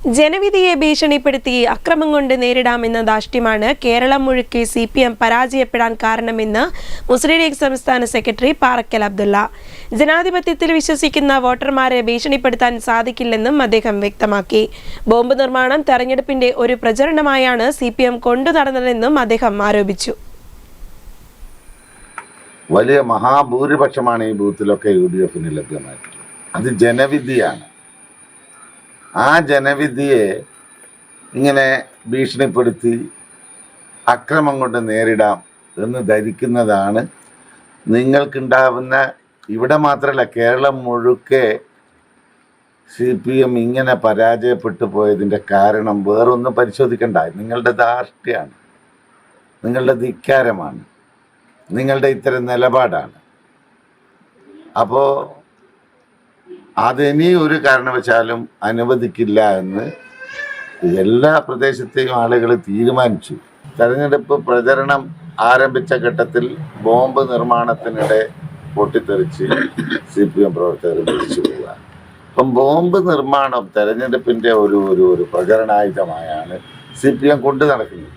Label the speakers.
Speaker 1: ജനവിധിയെ ഭീഷണിപ്പെടുത്തി അക്രമം കൊണ്ട് നേരിടാമെന്ന ധാഷ്ട്യമാണ് കേരളം മുഴുക്കി സി പി എം പരാജയപ്പെടാൻ കാരണമെന്ന് മുസ്ലിം ലീഗ് സംസ്ഥാന സെക്രട്ടറി പാറക്കൽ അബ്ദുള്ള. ജനാധിപത്യത്തിൽ വിശ്വസിക്കുന്ന വോട്ടർമാരെ ഭീഷണിപ്പെടുത്താൻ സാധിക്കില്ലെന്നും അദ്ദേഹം വ്യക്തമാക്കി. ബോംബ് നിർമ്മാണം തെരഞ്ഞെടുപ്പിന്റെ ഒരു പ്രചരണമായാണ് സി പി എം കൊണ്ടു നടന്നതെന്നും അദ്ദേഹം ആരോപിച്ചു.
Speaker 2: വലിയ മഹാഭൂരിപക്ഷമാണ് ഈ ബൂത്തിലൊക്കെ യു ഡി എഫിന് ലഭ്യമായിട്ടുള്ളത്. അത് ജനവിധിയാണ്. ആ ജനവിധിയെ ഇങ്ങനെ ഭീഷണിപ്പെടുത്തി അക്രമം കൊണ്ട് നേരിടാം എന്ന് ധരിക്കുന്നതാണ് നിങ്ങൾക്കുണ്ടാവുന്ന ഇവിടെ മാത്രമല്ല കേരളം മുഴുക്കെ സി പി എം ഇങ്ങനെ പരാജയപ്പെട്ടു പോയതിന്റെ കാരണം വേറൊന്നും പരിശോധിക്കണ്ട. നിങ്ങളുടെ ധാർഷ്ട്യമാണ്. നിങ്ങളുടെ ധിക്കാരമാണ്. നിങ്ങളുടെ ഇത്തരം നിലപാടാണ്. അപ്പോൾ അതിനി ഒരു കാരണവശാലും അനുവദിക്കില്ല എന്ന് എല്ലാ പ്രദേശത്തെയും ആളുകൾ തീരുമാനിച്ചു. തെരഞ്ഞെടുപ്പ് പ്രചരണം ആരംഭിച്ച ഘട്ടത്തിൽ ബോംബ് നിർമ്മാണത്തിനിടെ പൊട്ടിത്തെറിച്ച് സി പി എം പ്രവർത്തകർ മരിച്ചു പോവുക അപ്പം ബോംബ് നിർമ്മാണം തെരഞ്ഞെടുപ്പിന്റെ ഒരു ഒരു ഒരു പ്രചരണായുധമായാണ് സി പി എം കൊണ്ടു നടക്കുന്നത്.